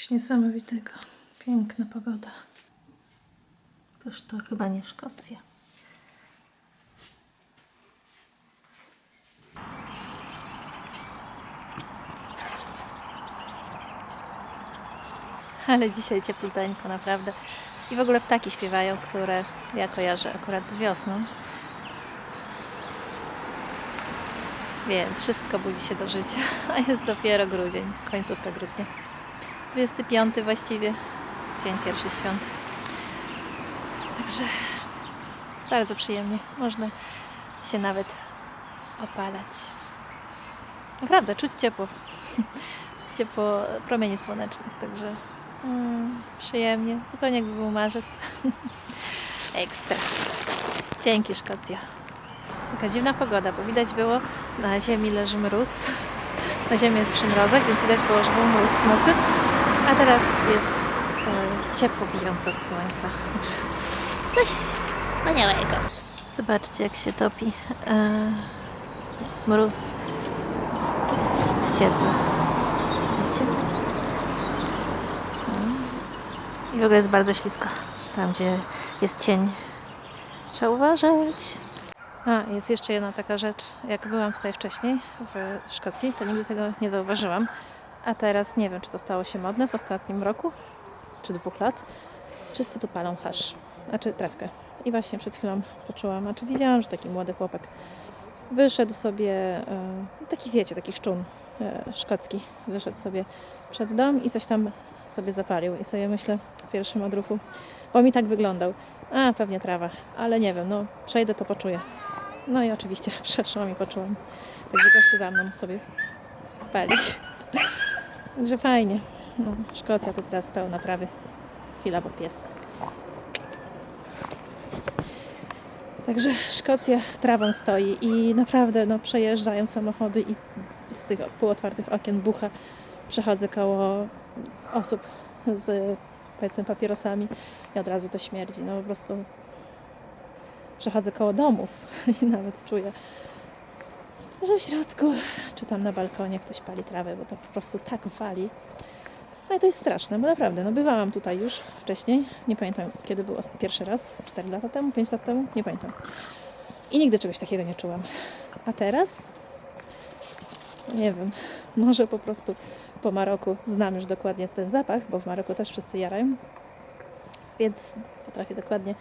Coś niesamowitego. Piękna pogoda. Toż to chyba nie Szkocja. Ale dzisiaj ciepluteńko, naprawdę. I w ogóle ptaki śpiewają, które ja kojarzę akurat z wiosną. Więc wszystko budzi się do życia, a jest dopiero grudzień, końcówka grudnia. 25 właściwie, dzień pierwszy świąt. Także bardzo przyjemnie. Można się nawet opalać. Naprawdę, czuć ciepło. Ciepło promieni słonecznych, także mm, przyjemnie. Zupełnie jakby był marzec. Ekstra. Dzięki Szkocja. Taka dziwna pogoda, bo widać było, na ziemi leży mróz. Na ziemi jest przymrozek, więc widać było, że był mróz w nocy. A teraz jest e, ciepło bijące od słońca. Coś wspaniałego. Zobaczcie, jak się topi e, mróz w ciepło. Widzicie? I w ogóle jest bardzo ślisko. Tam, gdzie jest cień. Trzeba uważać. A, jest jeszcze jedna taka rzecz. Jak byłam tutaj wcześniej w Szkocji, to nigdy tego nie zauważyłam. A teraz nie wiem, czy to stało się modne w ostatnim roku, czy dwóch lat. Wszyscy tu palą hasz, znaczy trawkę. I właśnie przed chwilą poczułam, znaczy widziałam, że taki młody chłopak wyszedł sobie, e, taki wiecie, taki szczun e, szkocki, wyszedł sobie przed dom i coś tam sobie zapalił. I sobie myślę w pierwszym odruchu, bo mi tak wyglądał. A, pewnie trawa, ale nie wiem, no przejdę to poczuję. No i oczywiście przeszłam i poczułam. Także goście za mną sobie pali. Także fajnie. No, Szkocja to teraz pełna trawy. Chwila, bo pies. Także Szkocja trawą stoi i naprawdę no, przejeżdżają samochody i z tych półotwartych okien bucha przechodzę koło osób z powiedzmy papierosami i od razu to śmierdzi. No po prostu przechodzę koło domów i nawet czuję, że w środku czy tam na balkonie ktoś pali trawę, bo to po prostu tak wali. No i to jest straszne, bo naprawdę, no bywałam tutaj już wcześniej, nie pamiętam kiedy był pierwszy raz, 4 lata temu, 5 lat temu, nie pamiętam. I nigdy czegoś takiego nie czułam. A teraz? Nie wiem, może po prostu po Maroku znam już dokładnie ten zapach, bo w Maroku też wszyscy jarają, więc potrafię dokładnie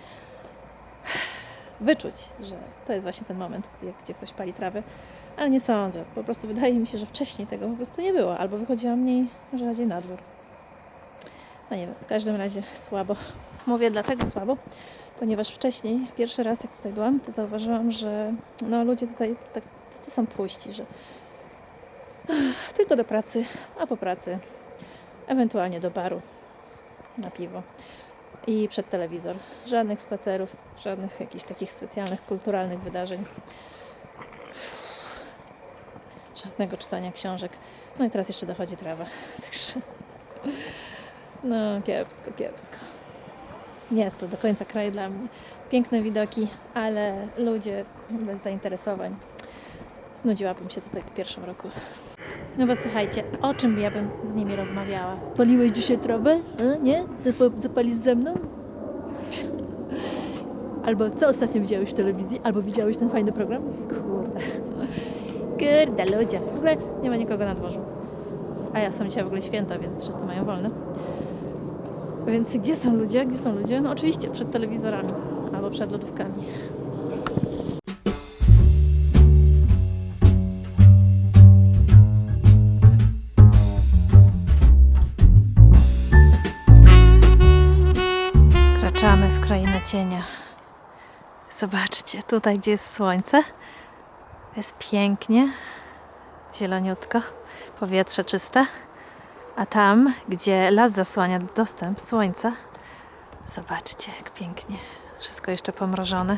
wyczuć, że to jest właśnie ten moment, gdzie ktoś pali trawę, ale nie sądzę. Po prostu wydaje mi się, że wcześniej tego po prostu nie było, albo wychodziłam mniej rzadziej na dwór. No nie wiem, w każdym razie słabo. Mówię dlatego słabo, ponieważ wcześniej, pierwszy raz jak tutaj byłam, to zauważyłam, że no, ludzie tutaj tak, tacy są puści, że tylko do pracy, a po pracy ewentualnie do baru na piwo i przed telewizor. Żadnych spacerów, żadnych jakichś takich specjalnych kulturalnych wydarzeń. Żadnego czytania książek. No i teraz jeszcze dochodzi trawa. Także no kiepsko, kiepsko. Nie jest to do końca kraj dla mnie. Piękne widoki, ale ludzie bez zainteresowań. Znudziłabym się tutaj w pierwszym roku. No bo słuchajcie, o czym ja bym z nimi rozmawiała? Paliłeś dzisiaj trawę? A, nie? Ty po- zapalisz ze mną? Albo co ostatnio widziałeś w telewizji? Albo widziałeś ten fajny program? Kurde. Kurde, ludzie. W ogóle nie ma nikogo na dworzu. A ja są dzisiaj w ogóle święta, więc wszyscy mają wolne. Więc gdzie są ludzie? Gdzie są ludzie? No oczywiście przed telewizorami albo przed lodówkami. Wkraczamy w krainę cienia. Zobaczcie, tutaj gdzie jest słońce, jest pięknie, zieloniutko, powietrze czyste, a tam, gdzie las zasłania dostęp słońca, zobaczcie jak pięknie, wszystko jeszcze pomrożone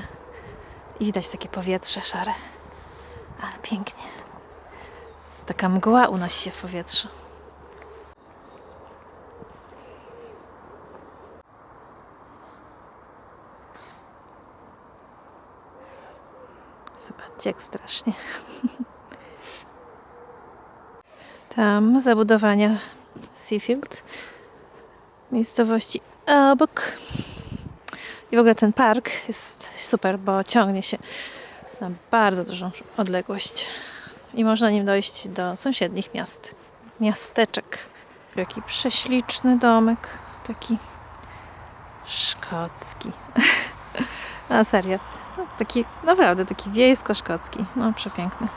i widać takie powietrze szare, ale pięknie. Taka mgła unosi się w powietrzu. Zobaczcie, jak strasznie. Tam zabudowania Seafield, miejscowości obok. I w ogóle ten park jest super, bo ciągnie się na bardzo dużą odległość i można nim dojść do sąsiednich miast, miasteczek. Jaki prześliczny domek, taki szkocki. A serio, taki naprawdę taki wiejsko-szkocki, no przepiękny.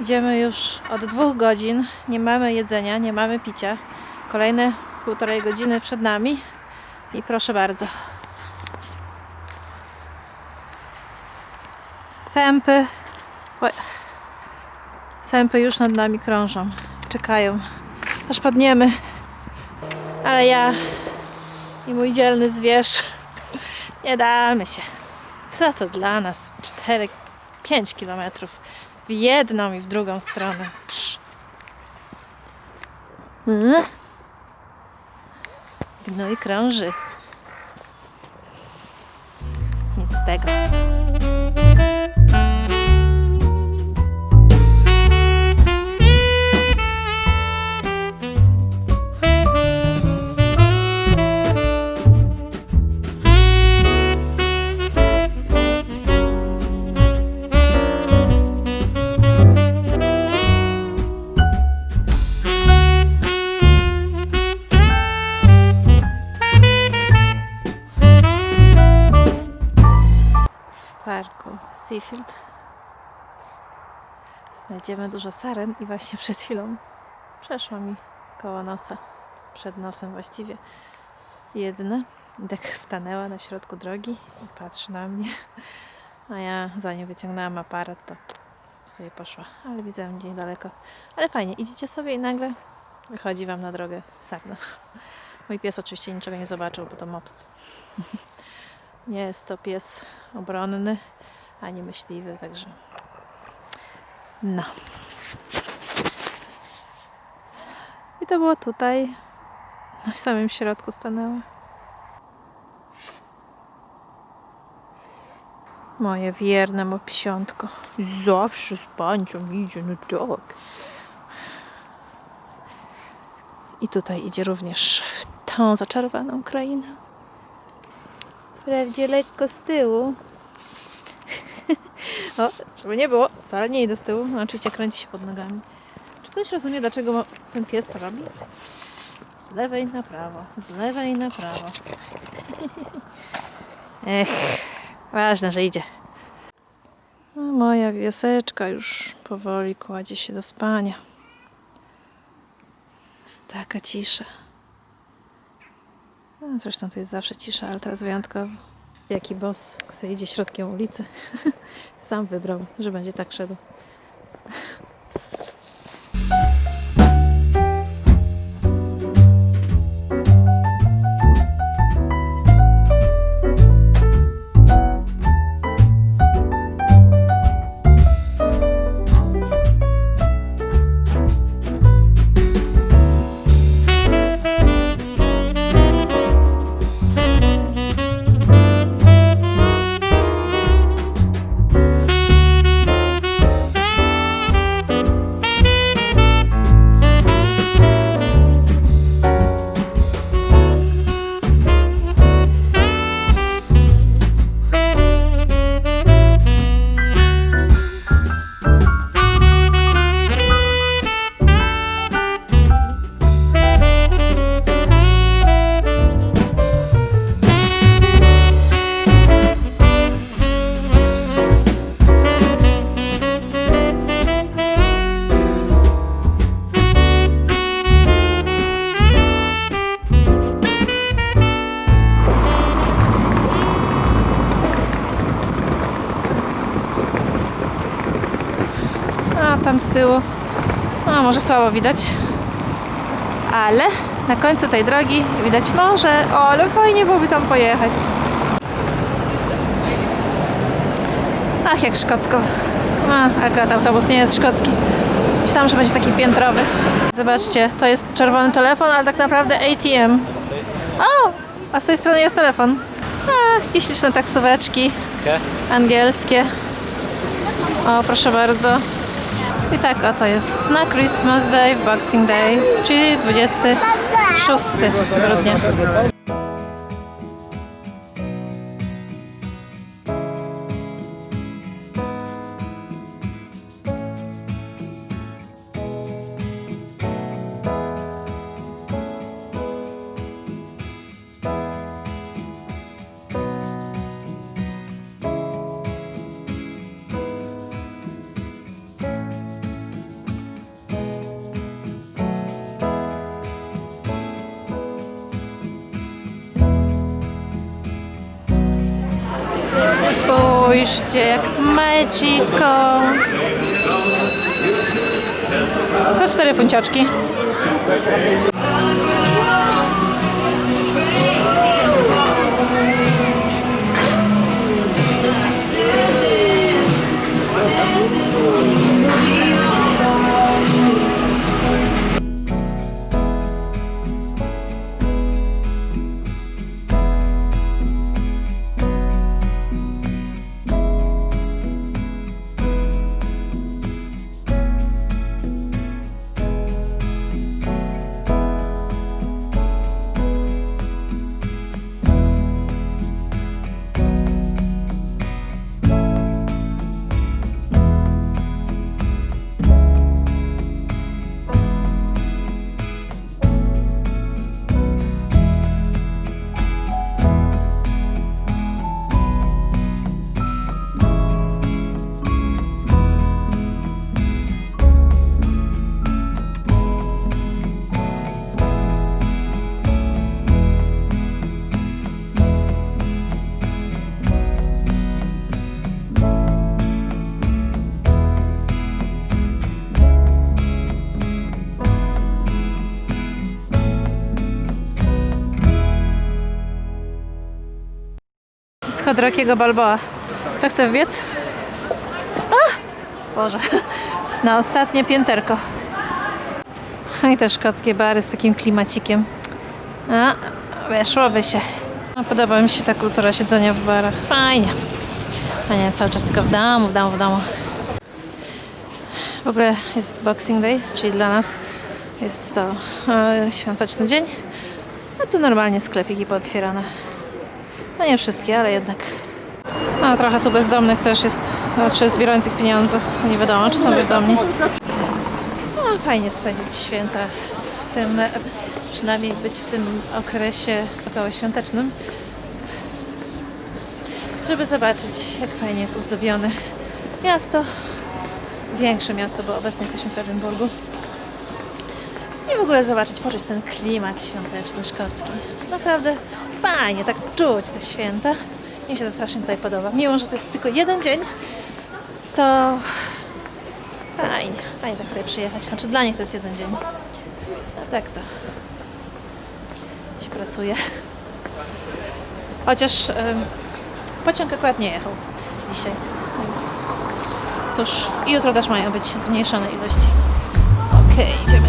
Idziemy już od dwóch godzin, nie mamy jedzenia, nie mamy picia. Kolejne półtorej godziny przed nami i proszę bardzo. Sępy. Sępy już nad nami krążą. Czekają. Aż padniemy. Ale ja i mój dzielny zwierz nie damy się. Co to dla nas? 4-5 kilometrów w jedną i w drugą stronę. Psz. Mm. Gnój krąży. Nic z tego. Parku Seafield. Znajdziemy dużo saren i właśnie przed chwilą przeszła mi koło nosa, przed nosem właściwie jedna. I tak stanęła na środku drogi i patrzy na mnie. A ja zanim wyciągnęłam aparat, to sobie poszła. Ale widzę ją gdzieś daleko. Ale fajnie, idziecie sobie i nagle wychodzi wam na drogę sarna. Mój pies oczywiście niczego nie zobaczył, bo to mops. Nie jest to pies obronny ani myśliwy, także no. I to było tutaj, na samym środku stanęła. Moje wierne mopsiątko. Zawsze z pancią idzie, no tak. I tutaj idzie również w tą zaczarowaną krainę. Wprawdzie lekko z tyłu. o, żeby nie było, wcale nie idę z tyłu. No, oczywiście kręci się pod nogami. Czy ktoś rozumie, dlaczego ten pies to robi? Z lewej na prawo, z lewej na prawo. Ech, ważne, że idzie. A moja wieseczka już powoli kładzie się do spania. Jest taka cisza. Zresztą tu jest zawsze cisza, ale teraz wyjątkowo. Jaki boss sobie idzie środkiem ulicy. Sam wybrał, że będzie tak szedł. Z tyłu, a może słabo widać, ale na końcu tej drogi widać morze. O, ale fajnie byłoby tam pojechać. Ach, jak szkocko. A, akurat autobus nie jest szkocki. Myślałam, że będzie taki piętrowy. Zobaczcie, to jest czerwony telefon, ale tak naprawdę ATM. O, a z tej strony jest telefon. Ach, śliczne taksóweczki angielskie. O, proszę bardzo. I tak oto jest na Christmas Day, Boxing Day, czyli 26 grudnia. Spójrzcie, jak magico. Za cztery funciaczki. Z Chodrokiego Balboa. Kto chce wbiec? Boże. Na ostatnie pięterko. I te szkockie bary z takim klimacikiem. A, weszłoby się. A, Podoba mi się ta kultura siedzenia w barach. Fajnie. A nie cały czas tylko w domu, w domu, w domu. W ogóle jest Boxing Day, czyli dla nas jest to e, świąteczny dzień. A tu normalnie sklepiki pootwierane. No nie wszystkie, ale jednak. No trochę tu bezdomnych też jest, czy zbierających pieniądze. Nie wiadomo, czy są bezdomni. No fajnie spędzić święta w tym, przynajmniej być w tym okresie okołoświątecznym, żeby zobaczyć, jak fajnie jest ozdobione miasto. Większe miasto, bo obecnie jesteśmy w Edynburgu. I w ogóle zobaczyć, poczuć ten klimat świąteczny, szkocki. Naprawdę fajnie, tak czuć te święta. Mi się to strasznie tutaj podoba. Mimo, że to jest tylko jeden dzień, to fajnie, fajnie tak sobie przyjechać. Znaczy dla nich to jest jeden dzień. Tak to się pracuje. Chociaż em, pociąg akurat nie jechał dzisiaj, więc cóż, jutro też mają być zmniejszone ilości. Okej, idziemy.